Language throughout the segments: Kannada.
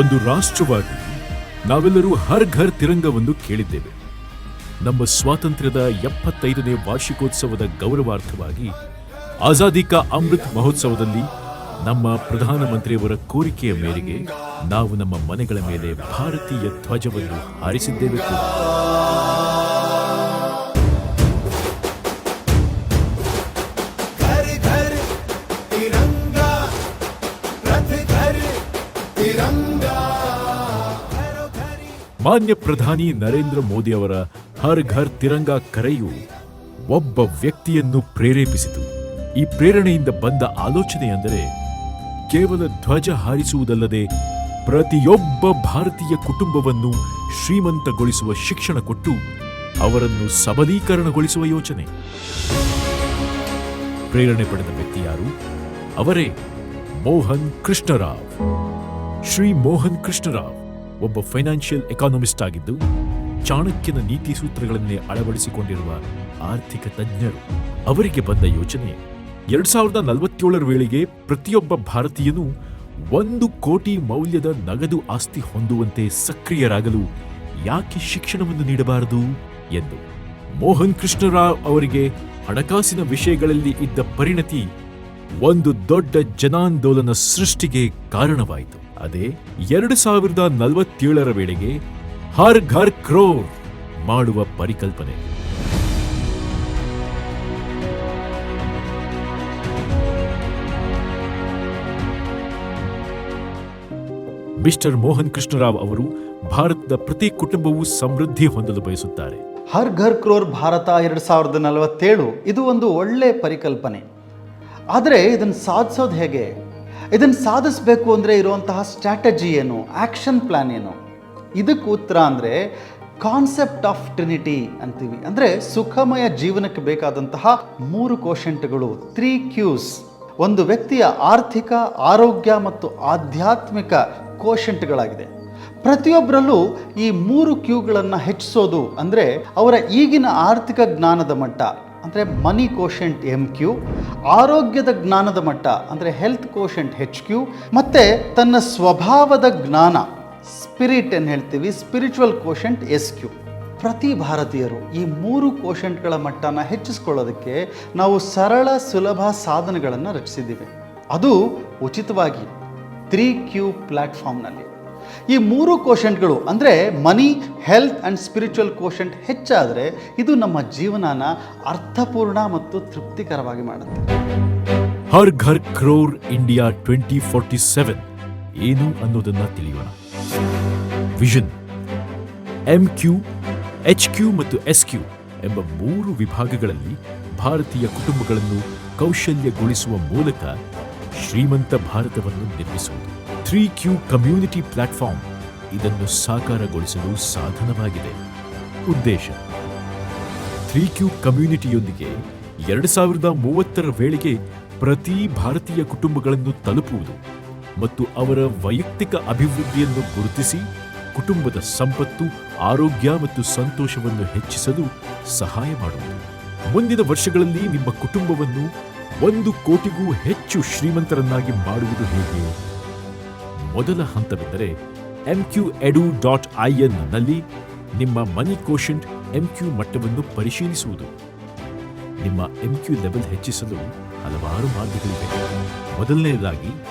ಒಂದು ರಾಷ್ಟ್ರವಾಗಿ ನಾವೆಲ್ಲರೂ ಹರ್ ಘರ್ ತಿರಂಗವನ್ನು ಕೇಳಿದ್ದೇವೆ. ನಮ್ಮ ಸ್ವಾತಂತ್ರ್ಯದ ಎಪ್ಪತ್ತೈದನೇ ವಾರ್ಷಿಕೋತ್ಸವದ ಗೌರವಾರ್ಥವಾಗಿ ಆಜಾದಿ ಕಾ ಅಮೃತ್ ಮಹೋತ್ಸವದಲ್ಲಿ ನಮ್ಮ ಪ್ರಧಾನಮಂತ್ರಿಯವರ ಕೋರಿಕೆಯ ಮೇರೆಗೆ ನಾವು ನಮ್ಮ ಮನೆಗಳ ಮೇಲೆ ಭಾರತೀಯ ಧ್ವಜವನ್ನು ಹಾರಿಸಿದ್ದೇವೆ ಕೂಡ. ಮಾನ್ಯ ಪ್ರಧಾನಿ ನರೇಂದ್ರ ಮೋದಿ ಅವರ ಹರ್ ಘರ್ ತಿರಂಗ ಕರೆಯು ಒಬ್ಬ ವ್ಯಕ್ತಿಯನ್ನು ಪ್ರೇರೇಪಿಸಿತು. ಈ ಪ್ರೇರಣೆಯಿಂದ ಬಂದ ಆಲೋಚನೆ ಅಂದರೆ ಕೇವಲ ಧ್ವಜ ಹಾರಿಸುವುದಲ್ಲದೆ ಪ್ರತಿಯೊಬ್ಬ ಭಾರತೀಯ ಕುಟುಂಬವನ್ನು ಶ್ರೀಮಂತಗೊಳಿಸುವ ಶಿಕ್ಷಣ ಕೊಟ್ಟು ಅವರನ್ನು ಸಬಲೀಕರಣಗೊಳಿಸುವ ಯೋಚನೆ. ಪ್ರೇರಣೆ ಪಡೆದ ವ್ಯಕ್ತಿ ಯಾರು? ಅವರೇ ಮೋಹನ್ ಕೃಷ್ಣರಾವ್. ಶ್ರೀ ಮೋಹನ್ ಕೃಷ್ಣರಾವ್. ಒಬ್ಬ ಫೈನಾನ್ಷಿಯಲ್ ಎಕಾನಮಿಸ್ಟ್ ಆಗಿದ್ದು, ಚಾಣಕ್ಯನ ನೀತಿ ಸೂತ್ರಗಳನ್ನೇ ಅಳವಡಿಸಿಕೊಂಡಿರುವ ಆರ್ಥಿಕ ತಜ್ಞರು. ಅವರಿಗೆ ಬಂದ ಯೋಚನೆ, ಎರಡ್ ಸಾವಿರದ ನಲವತ್ತೇಳರ ವೇಳೆಗೆ ಪ್ರತಿಯೊಬ್ಬ ಭಾರತೀಯನೂ ಒಂದು ಕೋಟಿ ಮೌಲ್ಯದ ನಗದು ಆಸ್ತಿ ಹೊಂದುವಂತೆ ಸಕ್ರಿಯರಾಗಲು ಯಾಕೆ ಶಿಕ್ಷಣವನ್ನು ನೀಡಬಾರದು ಎಂದು ಮೋಹನ್ ಕೃಷ್ಣರಾವ್ ಅವರಿಗೆ ಹಣಕಾಸಿನ ವಿಷಯಗಳಲ್ಲಿ ಇದ್ದ ಪರಿಣತಿ ಒಂದು ದೊಡ್ಡ ಜನಾಂದೋಲನ ಸೃಷ್ಟಿಗೆ ಕಾರಣವಾಯಿತು. ಅದೇ ಎರಡು ಸಾವಿರದ ನಲವತ್ತೇಳರ ವೇಳೆಗೆ ಹರ್ ಘರ್ ಕ್ರೋರ್ ಮಾಡುವ ಪರಿಕಲ್ಪನೆ. ಮಿಸ್ಟರ್ ಮೋಹನ್ ಕೃಷ್ಣರಾವ್ ಅವರು ಭಾರತದ ಪ್ರತಿ ಕುಟುಂಬವೂ ಸಮೃದ್ಧಿ ಹೊಂದಲು ಬಯಸುತ್ತಾರೆ. ಹರ್ ಘರ್ ಕ್ರೋರ್ ಭಾರತ ಎರಡು ಸಾವಿರದ ನಲವತ್ತೇಳು ಇದು ಒಂದು ಒಳ್ಳೆ ಪರಿಕಲ್ಪನೆ. ಆದರೆ ಇದನ್ನು ಸಾಧಿಸೋದು ಹೇಗೆ? ಇದನ್ನು ಸಾಧಿಸಬೇಕು ಅಂದರೆ ಇರುವಂತಹ ಸ್ಟ್ರಾಟಜಿ ಏನು? ಆ್ಯಕ್ಷನ್ ಪ್ಲ್ಯಾನ್ ಏನು? ಇದಕ್ಕೆ ಉತ್ತರ ಅಂದರೆ ಕಾನ್ಸೆಪ್ಟ್ ಆಫ್ ಟ್ರಿನಿಟಿ ಅಂತೀವಿ. ಅಂದರೆ ಸುಖಮಯ ಜೀವನಕ್ಕೆ ಬೇಕಾದಂತಹ ಮೂರು ಕೋಶಂಟ್ಗಳು ತ್ರೀ ಕ್ಯೂಸ್ ಒಂದು ವ್ಯಕ್ತಿಯ ಆರ್ಥಿಕ, ಆರೋಗ್ಯ ಮತ್ತು ಆಧ್ಯಾತ್ಮಿಕ ಕೋಶಂಟ್ಗಳಾಗಿದೆ ಪ್ರತಿಯೊಬ್ಬರಲ್ಲೂ ಈ ಮೂರು ಕ್ಯೂಗಳನ್ನು ಹೆಚ್ಚಿಸೋದು ಅಂದರೆ ಅವರ ಈಗಿನ ಆರ್ಥಿಕ ಜ್ಞಾನದ ಮಟ್ಟ ಅಂದರೆ ಮನಿ ಕೋಶೆಂಟ್ ಎಂ ಕ್ಯೂ ಆರೋಗ್ಯದ ಜ್ಞಾನದ ಮಟ್ಟ, ಅಂದರೆ ಹೆಲ್ತ್ ಕೋಶೆಂಟ್ ಹೆಚ್ ಕ್ಯೂ ಮತ್ತು ತನ್ನ ಸ್ವಭಾವದ ಜ್ಞಾನ ಸ್ಪಿರಿಟ್ ಏನು ಹೇಳ್ತೀವಿ? ಸ್ಪಿರಿಚುವಲ್ ಕೋಶೆಂಟ್ ಎಸ್ ಕ್ಯೂ ಪ್ರತಿ ಭಾರತೀಯರು ಈ ಮೂರು ಕೋಶೆಂಟ್ಗಳ ಮಟ್ಟನ ಹೆಚ್ಚಿಸ್ಕೊಳ್ಳೋದಕ್ಕೆ ನಾವು ಸರಳ, ಸುಲಭ ಸಾಧನಗಳನ್ನು ರಚಿಸಿದ್ದೀವಿ. ಅದು ಉಚಿತವಾಗಿ ತ್ರೀ ಕ್ಯೂ ಪ್ಲ್ಯಾಟ್ಫಾರ್ಮ್ನಲ್ಲಿ ಈ ಮೂರು ಕೋಶಂಟ್ಗಳು ಅಂದರೆ money health and spiritual quotient ಹೆಚ್ಚಾದರೆ ಇದು ನಮ್ಮ ಜೀವನನ ಅರ್ಥಪೂರ್ಣ ಮತ್ತು ತೃಪ್ತಿಕರವಾಗಿ ಮಾಡುತ್ತೆ. Har Ghar crore India twenty forty seven ಏನು ಅನ್ನೋದನ್ನ ತಿಳಿಯೋಣ. Vision M Q H Q ಮತ್ತು ಎಸ್ ಕ್ಯೂ ಎಂಬ ಮೂರು ವಿಭಾಗಗಳಲ್ಲಿ ಭಾರತೀಯ ಕುಟುಂಬಗಳನ್ನು ಕೌಶಲ್ಯಗೊಳಿಸುವ ಮೂಲಕ ಶ್ರೀಮಂತ ಭಾರತವನ್ನು ನಿರ್ಮಿಸುವುದು. ತ್ರೀ ಕ್ಯೂ ಕಮ್ಯುನಿಟಿ ಪ್ಲಾಟ್ಫಾರ್ಮ್ ಇದನ್ನು ಸಾಕಾರಗೊಳಿಸಲು ಸಾಧನವಾಗಿದೆ. ಉದ್ದೇಶ. ತ್ರೀ ಕ್ಯೂ ಕಮ್ಯುನಿಟಿಯೊಂದಿಗೆ ಎರಡು ಸಾವಿರದ ಮೂವತ್ತರ ವೇಳೆಗೆ ಪ್ರತಿ ಭಾರತೀಯ ಕುಟುಂಬಗಳನ್ನು ತಲುಪುವುದು ಮತ್ತು ಅವರ ವೈಯಕ್ತಿಕ ಅಭಿವೃದ್ಧಿಯನ್ನು ಗುರುತಿಸಿ ಕುಟುಂಬದ ಸಂಪತ್ತು, ಆರೋಗ್ಯ ಮತ್ತು ಸಂತೋಷವನ್ನು ಹೆಚ್ಚಿಸಲು ಸಹಾಯ ಮಾಡುವುದು. ಮುಂದಿನ ವರ್ಷಗಳಲ್ಲಿ ನಿಮ್ಮ ಕುಟುಂಬವನ್ನು ಒಂದು ಕೋಟಿಗೂ ಹೆಚ್ಚು ಶ್ರೀಮಂತರನ್ನಾಗಿ ಮಾಡುವುದು ಹೇಗೆ? ಮೊದಲ ಹಂತವೆಂದರೆ ಎಂಕ್ಯೂ ಎಡು ಡಾಟ್ ಐ ನಲ್ಲಿ ನಿಮ್ಮ ಮನಿ ಕೋಶಂಟ್ ಎಂಕ್ಯೂ ಮಟ್ಟವನ್ನು ಪರಿಶೀಲಿಸುವುದು. ನಿಮ್ಮ ಎಂಕ್ಯೂ ಲೆವೆಲ್ ಹೆಚ್ಚಿಸಲು ಹಲವಾರು ಮಾರ್ಗಗಳಿವೆ. ಮೊದಲನೆಯದಾಗಿ,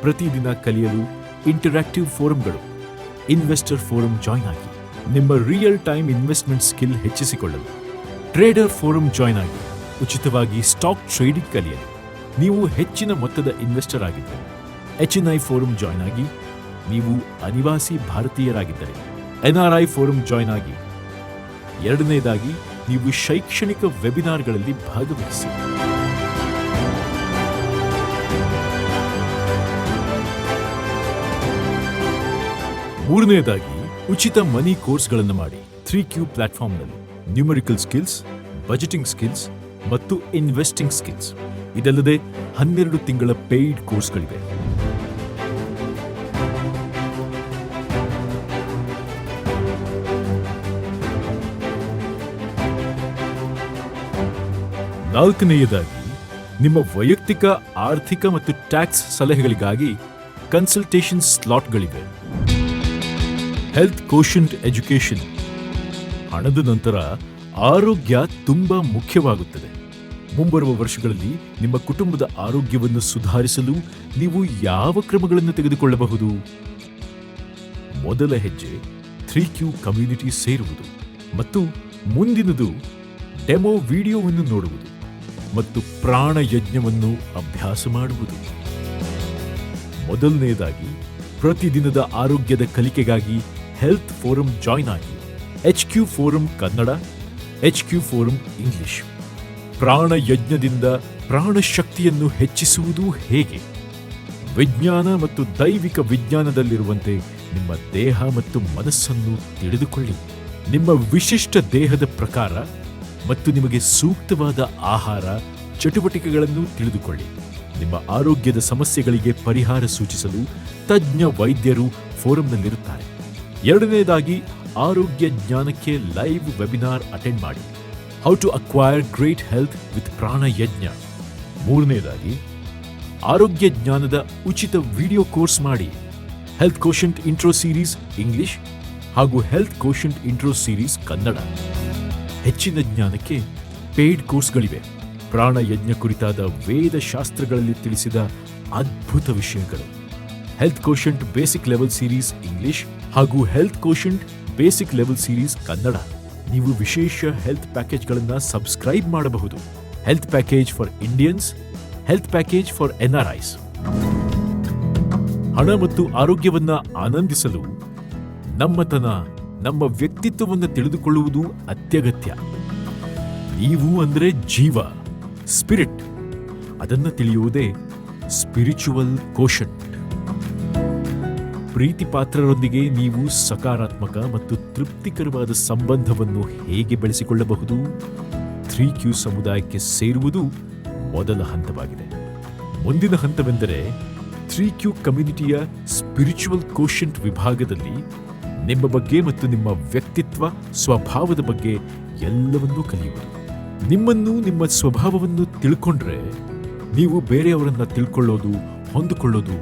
ಪ್ರತಿದಿನ ಕಲಿಯಲು ಇಂಟರಾಕ್ಟಿವ್ ಫೋರಂಗಳು ಇನ್ವೆಸ್ಟರ್ ಫೋರಂ ಜಾಯ್ನ್ ಆಗಿ, ನಿಮ್ಮ ರಿಯಲ್ ಟೈಮ್ ಇನ್ವೆಸ್ಟ್ಮೆಂಟ್ ಸ್ಕಿಲ್ ಹೆಚ್ಚಿಸಿಕೊಳ್ಳಲು ಟ್ರೇಡರ್ ಫೋರಂ ಜಾಯ್ನ್ ಆಗಿ, ಉಚಿತವಾಗಿ ಸ್ಟಾಕ್ ಟ್ರೇಡಿಂಗ್ ಕಲಿಯಲು. ನೀವು ಹೆಚ್ಚಿನ ಮೊತ್ತದ ಇನ್ವೆಸ್ಟರ್ ಆಗಿದ್ದರೆ. ಎಚ್ ಐ ಫೋರಂ ಜಾಯ್ನ್ ಆಗಿ ನೀವು ಅನಿವಾಸಿ ಭಾರತೀಯರಾಗಿದ್ದರೆ, ಎನ್ಆರ್ಐ ಫೋರಂ ಜಾಯ್ನ್ ಆಗಿ. ಎರಡನೇದಾಗಿ, ನೀವು ಶೈಕ್ಷಣಿಕ ವೆಬಿನಾರ್ಗಳಲ್ಲಿ ಭಾಗವಹಿಸಿ. ಮೂರನೇದಾಗಿ, ಉಚಿತ ಮನಿ ಕೋರ್ಸ್ಗಳನ್ನು ಮಾಡಿ ತ್ರೀ ಕ್ಯೂ ಪ್ಲಾಟ್ಫಾರ್ಮ್ನಲ್ಲಿ ನ್ಯೂಮರಿಕಲ್ ಸ್ಕಿಲ್ಸ್, ಬಜೆಟಿಂಗ್ ಸ್ಕಿಲ್ಸ್ ಮತ್ತು ಇನ್ವೆಸ್ಟಿಂಗ್ ಸ್ಕಿಲ್ಸ್. ಇದಲ್ಲದೆ ಹನ್ನೆರಡು ತಿಂಗಳ ಪೇಯ್ಡ್ ಕೋರ್ಸ್ಗಳಿವೆ. ನಾಲ್ಕನೆಯದಾಗಿ, ನಿಮ್ಮ ವೈಯಕ್ತಿಕ, ಆರ್ಥಿಕ ಮತ್ತು ಟ್ಯಾಕ್ಸ್ ಸಲಹೆಗಳಿಗಾಗಿ ಕನ್ಸಲ್ಟೇಷನ್ ಸ್ಲಾಟ್ಗಳಿವೆ. ಹೆಲ್ತ್ ಕೋಶನ್ ಎಜುಕೇಶನ್ ಹಣದ ನಂತರ ಆರೋಗ್ಯ ತುಂಬಾ ಮುಖ್ಯವಾಗುತ್ತದೆ. ಮುಂಬರುವ ವರ್ಷಗಳಲ್ಲಿ ನಿಮ್ಮ ಕುಟುಂಬದ ಆರೋಗ್ಯವನ್ನು ಸುಧಾರಿಸಲು ನೀವು ಯಾವ ಕ್ರಮಗಳನ್ನು ತೆಗೆದುಕೊಳ್ಳಬಹುದು? ಮೊದಲ ಹೆಜ್ಜೆ ತ್ರೀ ಕ್ಯೂ ಕಮ್ಯುನಿಟಿ ಸೇರುವುದು ಮತ್ತು ಮುಂದಿನದು ಡೆಮೋ ವಿಡಿಯೋವನ್ನು ನೋಡುವುದು. ಮತ್ತು ಪ್ರಾಣ ಯಜ್ಞವನ್ನು ಅಭ್ಯಾಸ ಮಾಡುವುದು. ಮೊದಲನೆಯದಾಗಿ ಪ್ರತಿದಿನದ ಆರೋಗ್ಯದ ಕಲಿಕೆಗಾಗಿ ಹೆಲ್ತ್ ಫೋರಂ ಜಾಯ್ನ್ ಆಗಿ H Q forum Kannada H Q forum English ಪ್ರಾಣ ಯಜ್ಞದಿಂದ ಪ್ರಾಣ ಶಕ್ತಿಯನ್ನು ಹೆಚ್ಚಿಸುವುದು ಹೇಗೆ? ವಿಜ್ಞಾನ ಮತ್ತು ದೈವಿಕ ವಿಜ್ಞಾನದಲ್ಲಿರುವಂತೆ ನಿಮ್ಮ ದೇಹ ಮತ್ತು ಮನಸ್ಸನ್ನು ತಿಳಿದುಕೊಳ್ಳಿ. ನಿಮ್ಮ ವಿಶಿಷ್ಟ ದೇಹದ ಪ್ರಕಾರ ಮತ್ತು ನಿಮಗೆ ಸೂಕ್ತವಾದ ಆಹಾರ, ಚಟುವಟಿಕೆಗಳನ್ನು ತಿಳಿದುಕೊಳ್ಳಿ. ನಿಮ್ಮ ಆರೋಗ್ಯದ ಸಮಸ್ಯೆಗಳಿಗೆ ಪರಿಹಾರ ಸೂಚಿಸಲು ತಜ್ಞ ವೈದ್ಯರು ಫೋರಂನಲ್ಲಿರುತ್ತಾರೆ. ಎರಡನೆಯದಾಗಿ ಆರೋಗ್ಯ ಜ್ಞಾನಕ್ಕೆ ಲೈವ್ ವೆಬಿನಾರ್ ಅಟೆಂಡ್ ಮಾಡಿ. How to acquire great health with Prana Yajna ಮೂರನೆಯದಾಗಿ ಆರೋಗ್ಯ ಜ್ಞಾನದ ಉಚಿತ ವಿಡಿಯೋ ಕೋರ್ಸ್ ಮಾಡಿ. Health quotient intro series English ಹಾಗೂ health quotient intro series Kannada. ಹೆಚ್ಚಿನ ಜ್ಞಾನಕ್ಕೆ ಪೇಯ್ಡ್ ಕೋರ್ಸ್ಗಳಿವೆ. ಪ್ರಾಣ ಯಜ್ಞ ಕುರಿತಾದ ವೇದ ಶಾಸ್ತ್ರಗಳಲ್ಲಿ ತಿಳಿಸಿದ ಅದ್ಭುತ ವಿಷಯಗಳು. Health quotient basic level series English ಹಾಗೂ health quotient basic level series Kannada. ನೀವು ವಿಶೇಷ ಹೆಲ್ತ್ ಪ್ಯಾಕೇಜ್ಗಳನ್ನು ಸಬ್ಸ್ಕ್ರೈಬ್ ಮಾಡಬಹುದು. Health package for Indians, health package for NRIs. ಹಣ ಮತ್ತು ಆರೋಗ್ಯವನ್ನ ಆನಂದಿಸಲು ನಮ್ಮತನ ನಮ್ಮ ವ್ಯಕ್ತಿತ್ವವನ್ನು ತಿಳಿದುಕೊಳ್ಳುವುದು ಅತ್ಯಗತ್ಯ. ನೀವು ಅಂದರೆ ಜೀವ ಸ್ಪಿರಿಟ್ ಅದನ್ನು ತಿಳಿಯುವುದೇ ಸ್ಪಿರಿಚುವಲ್ ಕೋಶನ್ ಪ್ರೀತಿ ಪಾತ್ರರೊಂದಿಗೆ ನೀವು ಸಕಾರಾತ್ಮಕ ಮತ್ತು ತೃಪ್ತಿಕರವಾದ ಸಂಬಂಧವನ್ನು ಹೇಗೆ ಬೆಳೆಸಿಕೊಳ್ಳಬಹುದು? ಥ್ರೀ ಕ್ಯೂ ಸಮುದಾಯಕ್ಕೆ ಸೇರುವುದು ಮೊದಲ ಹಂತವಾಗಿದೆ. ಮುಂದಿನ ಹಂತವೆಂದರೆ ಥ್ರೀ ಕ್ಯೂ ಕಮ್ಯುನಿಟಿಯ ಸ್ಪಿರಿಚುವಲ್ ಕೋಶಂಟ್ ವಿಭಾಗದಲ್ಲಿ ನಿಮ್ಮ ಬಗ್ಗೆ ಮತ್ತು ನಿಮ್ಮ ವ್ಯಕ್ತಿತ್ವ, ಸ್ವಭಾವದ ಬಗ್ಗೆ ಎಲ್ಲವನ್ನೂ ಕಲಿಯುವುದು. ನಿಮ್ಮನ್ನು, ನಿಮ್ಮ ಸ್ವಭಾವವನ್ನು ತಿಳ್ಕೊಂಡ್ರೆ ನೀವು ಬೇರೆಯವರನ್ನ ತಿಳ್ಕೊಳ್ಳೋದು, ಹೊಂದಿಕೊಳ್ಳೋದು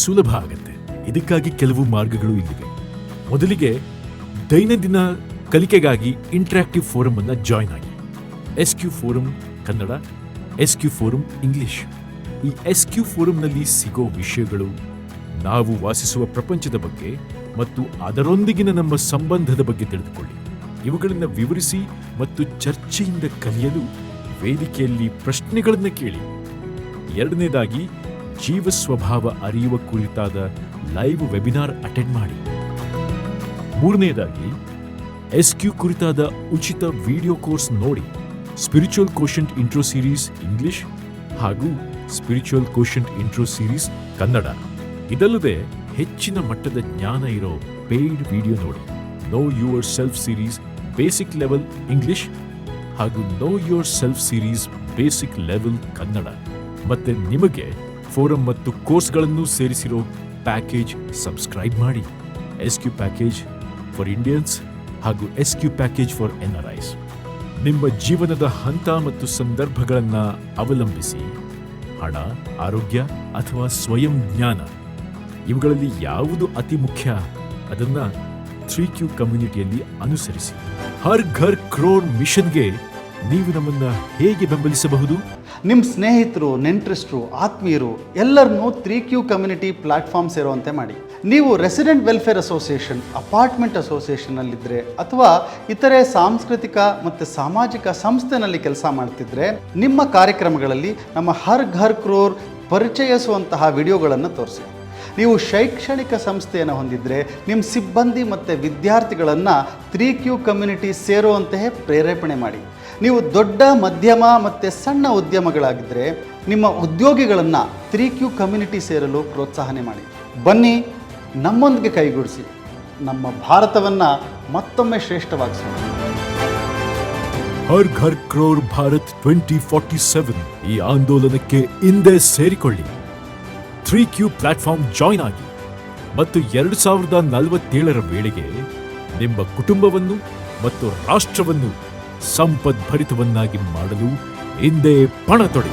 ಸುಲಭ ಆಗುತ್ತೆ. ಇದಕ್ಕಾಗಿ ಕೆಲವು ಮಾರ್ಗಗಳು ಇಲ್ಲಿವೆ. ಮೊದಲಿಗೆ ದೈನಂದಿನ ಕಲಿಕೆಗಾಗಿ ಇಂಟ್ರಾಕ್ಟಿವ್ ಫೋರಮ್ ಅನ್ನು ಜಾಯ್ನ್ ಆಗಿ. S Q forum Kannada S Q forum English ಈ ಎಸ್ ಕ್ಯೂ ಫೋರಂನಲ್ಲಿ ಸಿಗೋ ವಿಷಯಗಳು, ನಾವು ವಾಸಿಸುವ ಪ್ರಪಂಚದ ಬಗ್ಗೆ ಮತ್ತು ಅದರೊಂದಿಗಿನ ನಮ್ಮ ಸಂಬಂಧದ ಬಗ್ಗೆ ತಿಳಿದುಕೊಳ್ಳಿ. ಇವುಗಳನ್ನು ವಿವರಿಸಿ ಮತ್ತು ಚರ್ಚೆಯಿಂದ ಕಲಿಯಲು ವೇದಿಕೆಯಲ್ಲಿ ಪ್ರಶ್ನೆಗಳನ್ನು ಕೇಳಿ. ಎರಡನೇದಾಗಿ ಜೀವ ಸ್ವಭಾವ ಅರಿಯುವ ಕುರಿತಾದ ಲೈವ್ ವೆಬಿನಾರ್ ಅಟೆಂಡ್ ಮಾಡಿ. ಮೂರನೇದಾಗಿ ಎಸ್ ಕ್ಯೂ ಕುರಿತಾದ ಉಚಿತ ವಿಡಿಯೋ ಕೋರ್ಸ್ ನೋಡಿ. Spiritual quotient intro series English ಹಾಗೂ spiritual quotient intro series Kannada. ಇದಲ್ಲದೆ ಹೆಚ್ಚಿನ ಮಟ್ಟದ ಜ್ಞಾನ ಇರೋ ಪೇಯ್ಡ್ ವಿಡಿಯೋ ನೋಡಿ. Know yourself series basic level English ಹಾಗೂ know yourself series basic level Kannada ಮತ್ತೆ ನಿಮಗೆ ಫೋರಂ ಮತ್ತು ಕೋರ್ಸ್ಗಳನ್ನು ಸೇರಿಸಿರೋ ಪ್ಯಾಕೇಜ್ ಸಬ್ಸ್ಕ್ರೈಬ್ ಮಾಡಿ. S Q package for Indians ಹಾಗೂ S Q package for N R Is ನಿಮ್ಮ ಜೀವನದ ಹಂತ ಮತ್ತು ಸಂದರ್ಭಗಳನ್ನು ಅವಲಂಬಿಸಿ. ಹಣ, ಆರೋಗ್ಯ ಅಥವಾ ಸ್ವಯಂ ಜ್ಞಾನ ಇವುಗಳಲ್ಲಿ ಯಾವುದು ಅತಿ ಮುಖ್ಯ? ಅದನ್ನ ತ್ರೀ ಕ್ಯೂ ಕಮ್ಯುನಿಟಿಯಲ್ಲಿ ಅನುಸರಿಸಿ. ಹರ್ ಘರ್ ಕ್ರೋರ್ ಮಿಷನ್ಗೆ ನೀವು ನಮ್ಮನ್ನ ಹೇಗೆ ಬೆಂಬಲಿಸಬಹುದು? ನಿಮ್ಮ ಸ್ನೇಹಿತರು, ನೆಂಟರಿಸ್ಟ್ರು, ಆತ್ಮೀಯರು ಎಲ್ಲರನ್ನೂ ತ್ರೀ ಕ್ಯೂ ಕಮ್ಯುನಿಟಿ ಪ್ಲಾಟ್ಫಾರ್ಮ್ ಸೇರುವಂತೆ ಮಾಡಿ. ನೀವು ರೆಸಿಡೆಂಟ್ ವೆಲ್ಫೇರ್ ಅಸೋಸಿಯೇಷನ್, ಅಪಾರ್ಟ್ಮೆಂಟ್ ಅಸೋಸಿಯೇಷನ್ನಲ್ಲಿದ್ದರೆ ಅಥವಾ ಇತರೆ ಸಾಂಸ್ಕೃತಿಕ ಮತ್ತು ಸಾಮಾಜಿಕ ಸಂಸ್ಥೆನಲ್ಲಿ ಕೆಲಸ ಮಾಡ್ತಿದ್ರೆ ನಿಮ್ಮ ಕಾರ್ಯಕ್ರಮಗಳಲ್ಲಿ ನಮ್ಮ ಹರ್ ಘರ್ ಕ್ರೋರ್ ಪರಿಚಯಿಸುವಂತಹ ವಿಡಿಯೋಗಳನ್ನು ತೋರಿಸಿ. ನೀವು ಶೈಕ್ಷಣಿಕ ಸಂಸ್ಥೆಯನ್ನು ಹೊಂದಿದ್ದರೆ ನಿಮ್ಮ ಸಿಬ್ಬಂದಿ ಮತ್ತು ವಿದ್ಯಾರ್ಥಿಗಳನ್ನು ತ್ರೀ ಕ್ಯೂ ಕಮ್ಯುನಿಟಿ ಸೇರುವಂತೆಯೇ ಪ್ರೇರೇಪಣೆ ಮಾಡಿ. ನೀವು ದೊಡ್ಡ, ಮಧ್ಯಮ ಮತ್ತು ಸಣ್ಣ ಉದ್ಯಮಗಳಾಗಿದ್ದರೆ ನಿಮ್ಮ ಉದ್ಯೋಗಿಗಳನ್ನು ತ್ರೀ ಕ್ಯೂ ಕಮ್ಯುನಿಟಿ ಸೇರಲು ಪ್ರೋತ್ಸಾಹನೆ ಮಾಡಿ. ಬನ್ನಿ, ನಮ್ಮೊಂದಿಗೆ ಕೈಗೂಡಿಸಿ. ನಮ್ಮ ಭಾರತವನ್ನು ಮತ್ತೊಮ್ಮೆ ಶ್ರೇಷ್ಠವಾಗಿಸೋಣ. Har Ghar crore Bharat twenty forty seven ಈ ಆಂದೋಲನಕ್ಕೆ ಹಿಂದೆ ಸೇರಿಕೊಳ್ಳಿ. ಥ್ರೀ ಕ್ಯೂ ಪ್ಲಾಟ್ಫಾರ್ಮ್ ಜಾಯ್ನ್ ಆಗಿ ಮತ್ತು ಎರಡು ಸಾವಿರದ ನಲವತ್ತೇಳರ ವೇಳೆಗೆ ನಿಮ್ಮ ಕುಟುಂಬವನ್ನು ಮತ್ತು ರಾಷ್ಟ್ರವನ್ನು ಸಂಪದ್ಭರಿತವನ್ನಾಗಿ ಮಾಡಲು ಹಿಂದೆ ಪಣ ತೊಡಿ.